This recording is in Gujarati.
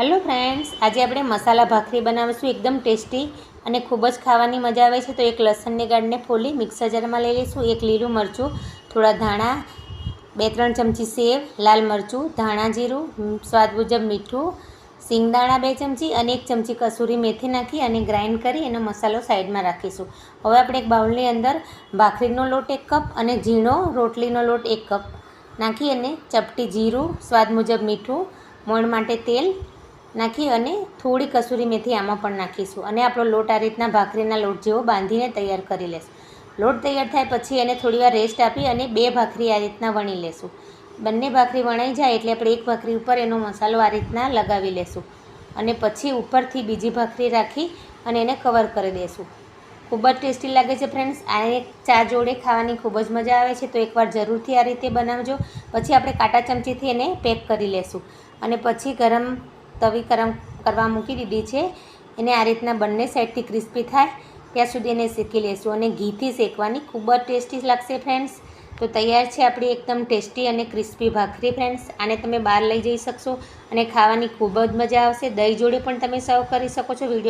હેલો ફ્રેન્ડ્સ આજે આપણે મસાલા ભાખરી બનાવીશું, એકદમ ટેસ્ટી અને ખૂબ જ ખાવાની મજા આવે છે. તો એક લસણની ગાંઠને ફોલી મિક્સર જારમાં લઈ લઈશું, એક લીલું મરચું, થોડા ધાણા, બે ત્રણ ચમચી સેવ, લાલ મરચું, ધાણા જીરું સ્વાદ મુજબ મીઠું, સિંગદાણા બે ચમચી અને એક ચમચી કસૂરી મેથી નાખી અને ગ્રાઇન્ડ કરી એનો મસાલો સાઈડમાં રાખીશું. હવે આપણે એક બાઉલની અંદર ભાખરીનો લોટ એક કપ અને ઝીણો રોટલીનો લોટ એક કપ નાખી અને ચપટી જીરું, સ્વાદ મુજબ મીઠું, મોણ માટે તેલ નાખી અને થોડી કસૂરી મેથી આમાં પણ નાખીશું. અને આપણો લોટ આ રીતના ભાખરીના લોટ જેવો બાંધીને તૈયાર કરી લેશું. લોટ તૈયાર થાય પછી એને થોડીવાર રેસ્ટ આપી અને બે ભાખરી આ રીતના વણી લેશું. બંને ભાખરી વણાઈ જાય એટલે આપણે એક ભાખરી ઉપર એનો મસાલો આ રીતના લગાવી લેશું. અને પછી ઉપરથી બીજી ભાખરી રાખી અને એને કવર કરી દેશું. ખૂબ જ ટેસ્ટી લાગે છે ફ્રેન્ડ્સ આ એક ચા જોડે ખાવાની ખૂબ જ મજા આવે છે. તો એકવાર જરૂરથી આ રીતે બનાવજો. પછી આપણે કાંટા ચમચીથી એને પેક કરી લેશું. અને પછી ગરમ તવી ગરમ કરવા મૂકી દીધી છે. એને આ રીતના બંને સાઈડથી ક્રિસ્પી થાય. ત્યાં સુધી એને શેકી લેશું અને ઘીથી શેકવાની ખૂબ જ ટેસ્ટી લાગશે ફ્રેન્ડ્સ તો તૈયાર છે આપણી એકદમ ટેસ્ટી અને ક્રિસ્પી ભાખરી ફ્રેન્ડ્સ આને તમે બહાર લઈ જઈ શકશો અને ખાવાની ખૂબ જ મજા આવશે. દહીં જોડે પણ તમે સર્વ કરી શકો છો. વીડિયો